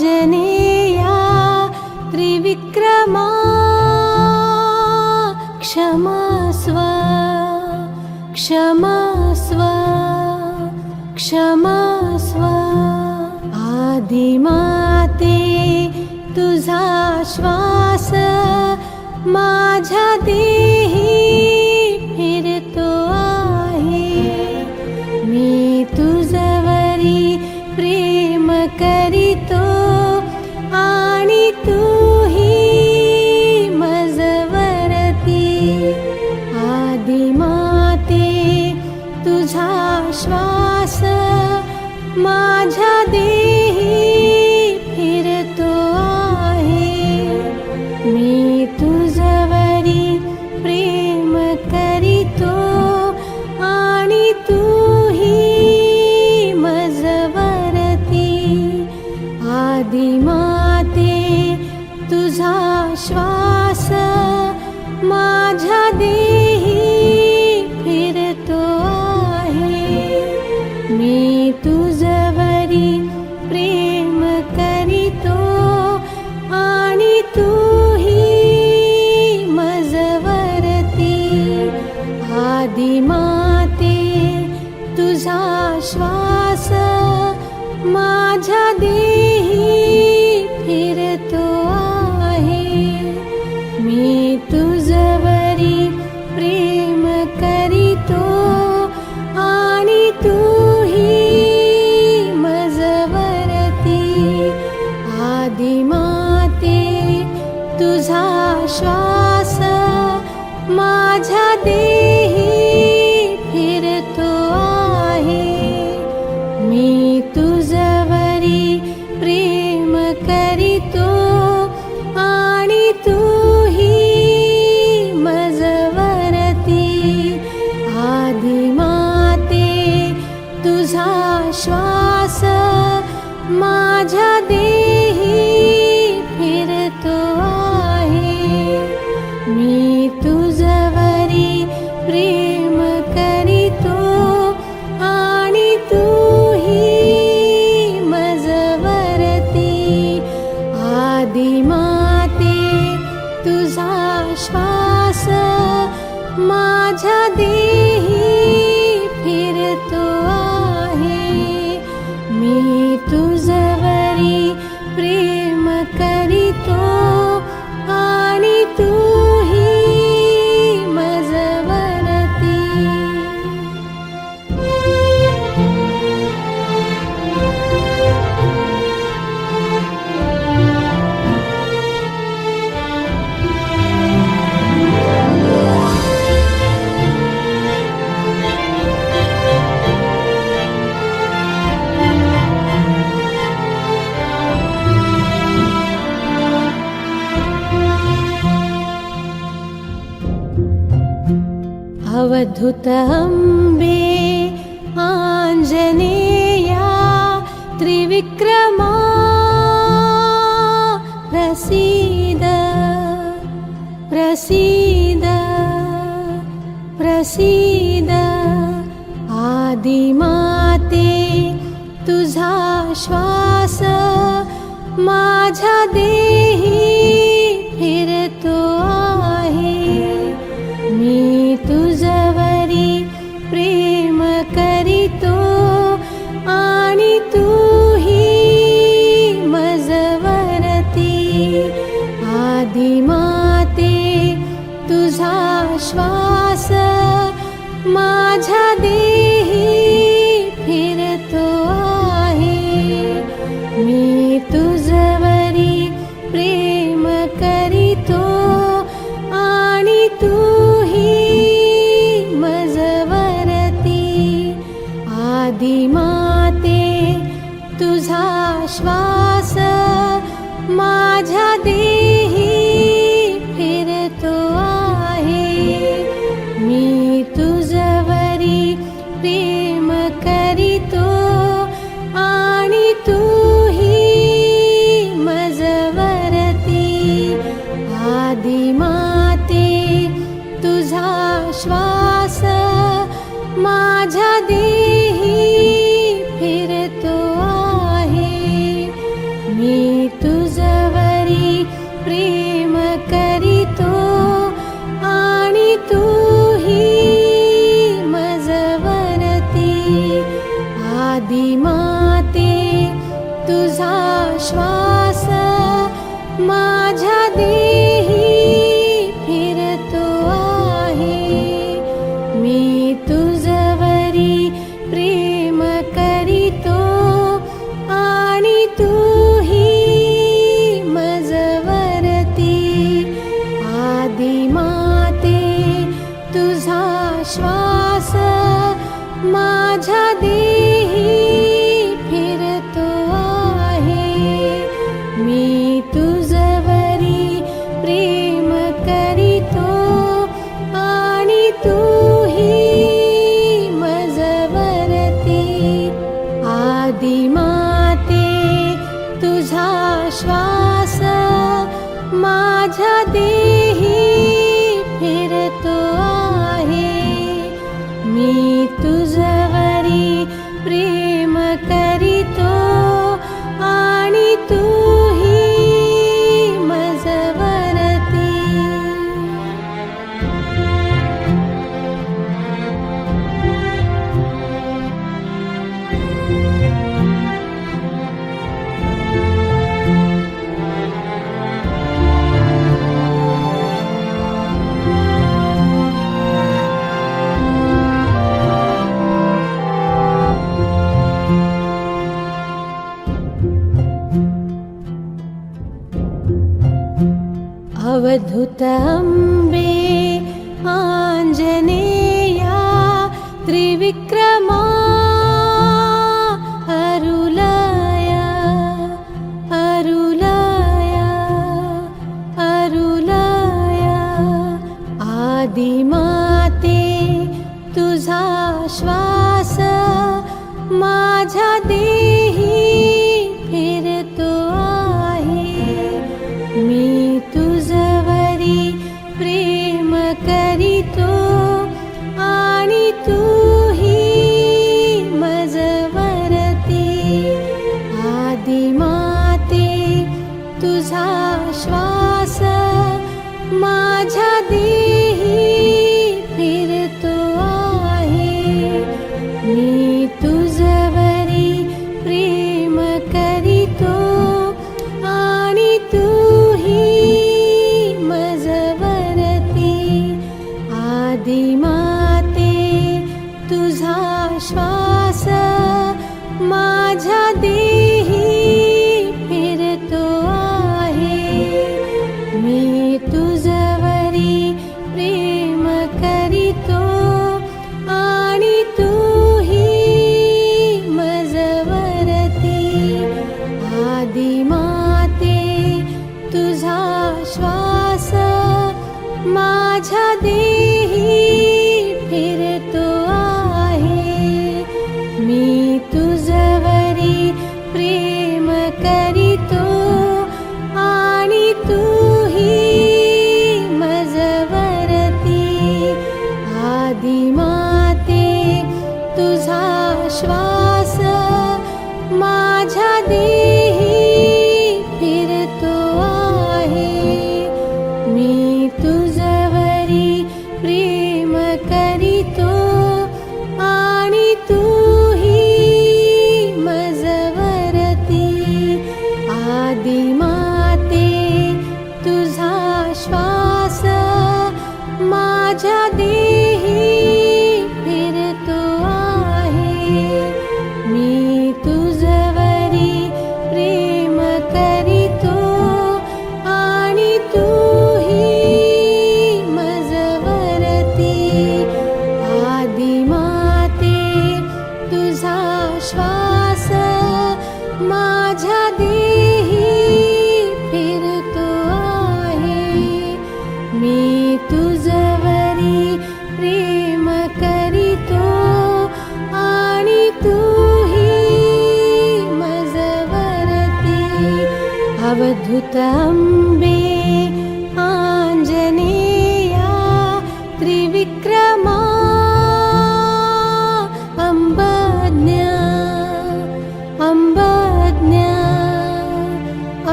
आञ्जनेया त्रिविक्रमा क्षमा देही फिरतो आहे मी तुझवरी प्रेम करीतो आणि तूही मजवरती माते तुझा श्वास माझ्या श्वास माझ्या देही फिरतो आहे मी तुझवरी प्रेम करीतो आणि तूही मजवरती आदिमाते तुझा श्वास माझ्या देही अवधुताम्बे आञ्जनेया त्रिविक्रमा प्रसीद प्रसीद प्रसीद आदिमाते तुझा श्वास माझा देव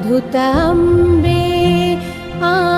मधुतम्बे आ